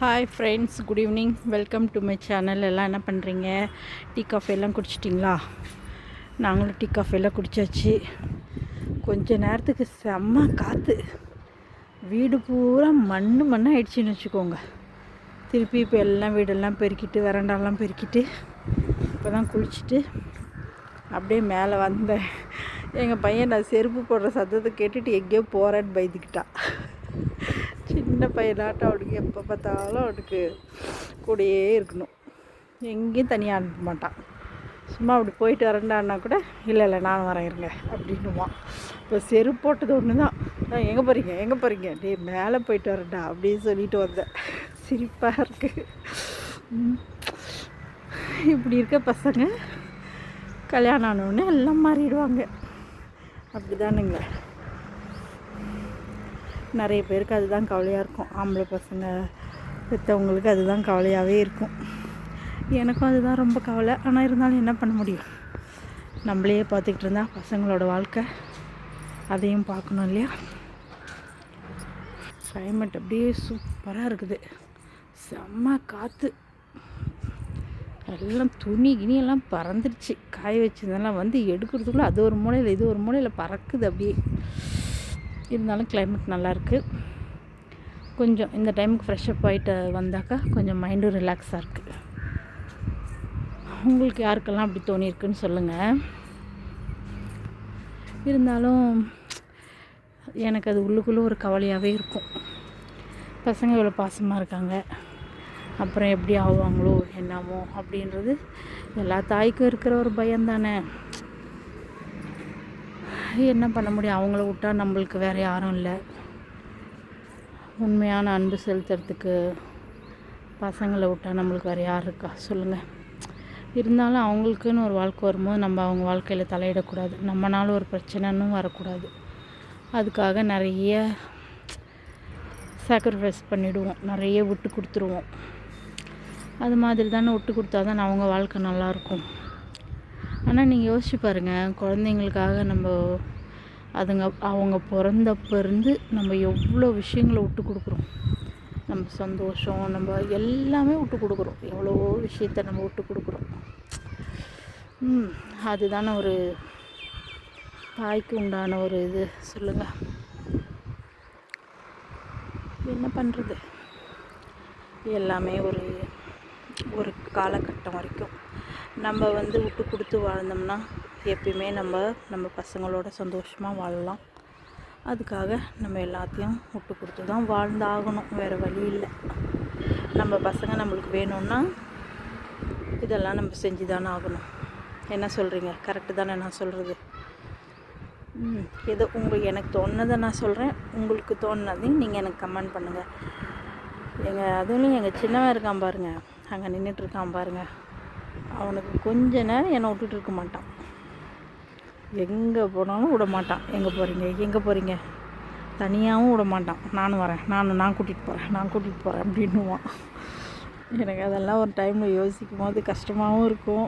Hi friends good evening welcome to my channel எல்லாம் என்ன பண்ணுறீங்க டீ காஃபி எல்லாம் குடிச்சிட்டிங்களா? நாங்களும் டீ காஃபி எல்லாம் குடித்தாச்சு கொஞ்ச நேரத்துக்கு செம்ம காற்று வீடு பூரா மண் மண்ணாக ஆயிடுச்சுன்னு வச்சுக்கோங்க. திருப்பி இப்போ எல்லாம் வீடெல்லாம் பெருக்கிட்டு வரண்டாலாம் பெருக்கிட்டு இப்போ தான் குளிச்சுட்டு அப்படியே மேலே வந்தேன். எங்கள் பையன் நான் செருப்பு போடுற சத்தத்தை கேட்டுட்டு எங்கேயோ போகிறேன்னு பயந்துக்கிட்டான். சின்ன பையனாட்டம் அவனுக்கு எப்போ பார்த்தாலும் அவனுக்கு கூடயே இருக்கணும். எங்கேயும் தனியாக அனுப்ப மாட்டான். சும்மா அப்படி போயிட்டு வரேன்டான்னா கூட இல்லை இல்லை நான் வரேன் இருங்க அப்படின்னுவான். இப்போ செருப்பு போட்டது ஒன்று தான் எங்கே போகிறீங்க எங்கே போகிறீங்க டே மேலே போயிட்டு வரேன்டா அப்படின்னு சொல்லிட்டு வந்தேன். சிரிப்பாக இருக்குது இப்படி இருக்க பசங்க கல்யாணம் ஆனவுடனே எல்லாம் மாறிடுவாங்க. அப்படி தானுங்க நிறைய பேருக்கு அதுதான் கவலையாக இருக்கும். ஆம்பளை பசங்க பெற்றவங்களுக்கு அதுதான் கவலையாகவே இருக்கும். எனக்கும் அதுதான் ரொம்ப கவலை. ஆனால் இருந்தாலும் என்ன பண்ண முடியும்? நம்மளையே பார்த்துக்கிட்டு இருந்தால் பசங்களோட வாழ்க்கை அதையும் பார்க்கணும் இல்லையா? கிளைமேட் அப்படியே சூப்பராக இருக்குது. செம்ம காற்று எல்லாம் துணி கிணியெல்லாம் பறந்துருச்சு. காய வச்சதெல்லாம் வந்து எடுக்கிறதுக்குள்ளே அது ஒரு மூலையில் இது ஒரு மூலையில் பறக்குது அப்படியே. இருந்தாலும் கிளைமேட் நல்லாயிருக்கு. கொஞ்சம் இந்த டைமுக்கு ஃப்ரெஷ்அப் ஆகிட்டு வந்தாக்கா கொஞ்சம் மைண்டும் ரிலாக்ஸாக இருக்குது உங்களுக்கு யாருக்கெல்லாம் அப்படி தோணியிருக்குன்னு சொல்லுங்கள் இருந்தாலும் எனக்கு அது உள்ளுக்குள்ளே ஒரு கவலையாகவே இருக்கும். பசங்க இவ்வளோ பாசமாக இருக்காங்க. அப்புறம் எப்படி ஆவாங்களோ என்னமோ அப்படின்றது எல்லா தாய்க்கும் இருக்கிற ஒரு பயம் தானே. என்ன பண்ண முடியும்? அவங்கள விட்டால் நம்மளுக்கு வேறு யாரும் இல்லை. உண்மையான அன்பு செலுத்துறதுக்கு பசங்களை விட்டால் நம்மளுக்கு வேறு யார் இருக்கா? சொல்லுங்கள் இருந்தாலும் அவங்களுக்குன்னு ஒரு வாழ்க்கை வரும்போது நம்ம அவங்க வாழ்க்கையில் தலையிடக்கூடாது. நம்மனால ஒரு பிரச்சனைன்னு வரக்கூடாது. அதுக்காக நிறைய சாக்ரிஃபைஸ் பண்ணிவிடுவோம் நிறைய விட்டு கொடுத்துருவோம். அது மாதிரி தானே விட்டு கொடுத்தா தான் அவங்க வாழ்க்கை நல்லாயிருக்கும் ஆனால் நீங்கள் யோசிச்சு பாருங்கள் குழந்தைங்களுக்காக நம்ம அதுங்க அவங்க பிறந்தப்பருந்து நம்ம எவ்வளோ விஷயங்களை விட்டு கொடுக்குறோம். நம்ம சந்தோஷம் நம்ம எல்லாமே விட்டு கொடுக்குறோம். எவ்வளோ விஷயத்த நம்ம விட்டு கொடுக்குறோம். அதுதானே ஒரு தாய்க்கு உண்டான ஒரு இது. சொல்லுங்கள் என்ன பண்ணுறது எல்லாமே ஒரு ஒரு காலகட்டம் வரைக்கும். நம்ம வந்து விட்டு கொடுத்து வாழ்ந்தோம்னா எப்பயுமே நம்ம நம்ம பசங்களோட சந்தோஷமாக வாழலாம். அதுக்காக நம்ம எல்லாத்தையும் விட்டு கொடுத்து தான் வாழ்ந்தாகணும். வேறு வழி இல்லை. நம்ம பசங்க நம்மளுக்கு வேணும்னா இதெல்லாம் நம்ம செஞ்சு தானே ஆகணும். என்ன சொல்கிறீங்க கரெக்டு தானே நான் சொல்கிறது ம் ஏதோ உங்களுக்கு எனக்கு தோணுனதை நான் சொல்கிறேன் உங்களுக்கு தோணுனதையும் நீங்கள் எனக்கு கமெண்ட் பண்ணுங்கள் எங்கள் அதுவும் எங்கள் சின்னவன் இருக்கான் பாருங்கள் அங்கே நின்றுட்டுருக்கான் பாருங்கள் அவனுக்கு கொஞ்ச நேரம் என்னை விட்டுட்டு இருக்க மாட்டான். எங்கே போனாலும் விட மாட்டான். எங்கே போகிறீங்க எங்கே போகிறீங்க தனியாகவும் விட மாட்டான். நானும் வரேன். நானும் நான் கூட்டிகிட்டு போகிறேன் நான் கூட்டிகிட்டு போகிறேன் அப்படின்னுவான். எனக்கு அதெல்லாம் ஒரு டைமில் யோசிக்கும் போது கஷ்டமாகவும் இருக்கும்.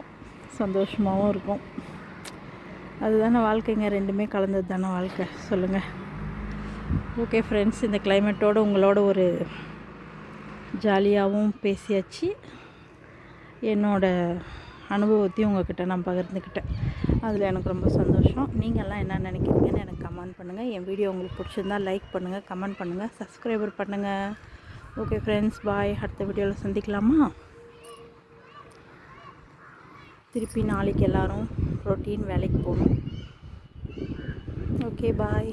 சந்தோஷமாகவும் இருக்கும். அதுதானே வாழ்க்கைங்க ரெண்டுமே கலந்தது தானே வாழ்க்கை. சொல்லுங்கள் ஓகே ஃப்ரெண்ட்ஸ் இந்த கிளைமேட்டோடு உங்களோட ஒரு ஜாலியாகவும் பேசியாச்சு. என்னோடய அனுபவத்தையும் உங்கள்கிட்ட நான் பகிர்ந்துக்கிட்டேன். அதில் எனக்கு ரொம்ப சந்தோஷம். நீங்கள்லாம் என்ன நினைக்கிறீங்கன்னு எனக்கு கமெண்ட் பண்ணுங்கள் என் வீடியோ உங்களுக்கு பிடிச்சிருந்தால் லைக் பண்ணுங்கள் கமெண்ட் பண்ணுங்கள் சப்ஸ்கிரைபர் பண்ணுங்கள் ஓகே ஃப்ரெண்ட்ஸ் பாய் அடுத்த வீடியோவில் சந்திக்கலாமா? திருப்பி நாளைக்கு எல்லோரும் ரொட்டீன் வேலைக்கு போகணும். Okay bye